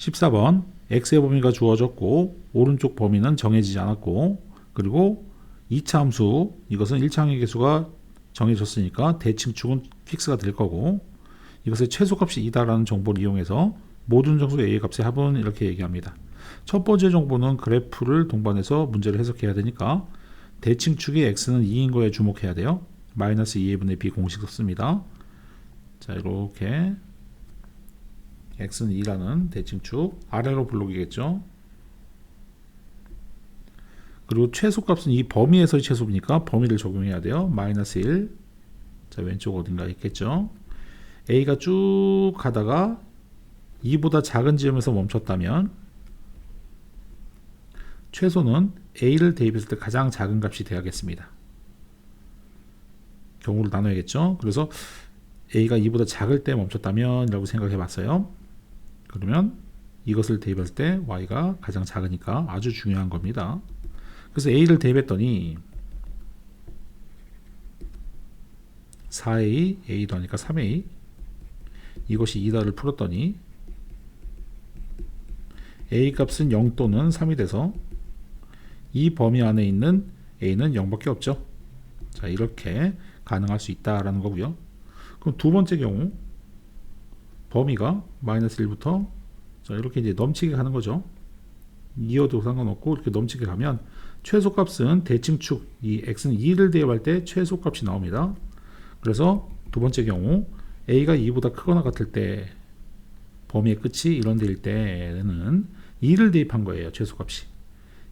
14번 x의 범위가 주어졌고 오른쪽 범위는 정해지지 않았고 그리고 2차 함수 이것은 1차 항의 개수가 정해졌으니까 대칭축은 픽스가 될 거고 이것의 최소값이 2다라는 정보를 이용해서 모든 정수 A의 값의 합은 이렇게 얘기합니다. 첫 번째 정보는 그래프를 동반해서 문제를 해석해야 되니까 대칭축의 x는 2인 거에 주목해야 돼요. 마이너스 2분의 b 공식 썼습니다. 자 이렇게 x는 2라는 대칭축 아래로 블록이겠죠. 그리고 최소값은 이 범위에서의 최소니까 범위를 적용해야 돼요. 마이너스 1. 자 왼쪽 어딘가 있겠죠. a가 쭉 가다가 2보다 작은 지점에서 멈췄다면 최소는 a를 대입했을 때 가장 작은 값이 돼야겠습니다. 경우를 나눠야겠죠. 그래서 a가 2보다 작을 때 멈췄다면 라고 생각해 봤어요. 그러면 이것을 대입했을 때 y가 가장 작으니까 아주 중요한 겁니다. 그래서 a를 대입했더니 4a, a 더하니까 3a 이것이 2다를 풀었더니 a 값은 0 또는 3이 돼서 이 범위 안에 있는 a는 0밖에 없죠. 자 이렇게 가능할 수 있다라는 거고요. 그럼 두 번째 경우 범위가 마이너스 1부터 자 이렇게 이제 넘치게 가는 거죠. 이어도 상관없고 이렇게 넘치게 가면 최소값은 대칭축 이 x는 2를 대입할 때 최소값이 나옵니다. 그래서 두 번째 경우 a가 2보다 크거나 같을 때 범위의 끝이 이런 데일 때는 2를 대입한 거예요. 최소값이.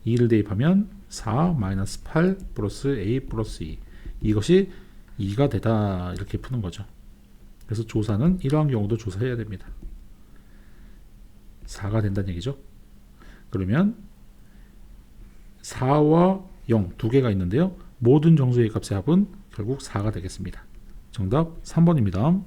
2를 대입하면 4 마이너스 8 플러스 a 플러스 2 이것이 2가 되다 이렇게 푸는 거죠. 그래서 조사는 이러한 경우도 조사해야 됩니다. 4가 된다는 얘기죠. 그러면 4와 0 두 개가 있는데요. 모든 정수의 값의 합은 결국 4가 되겠습니다. 정답 3번입니다.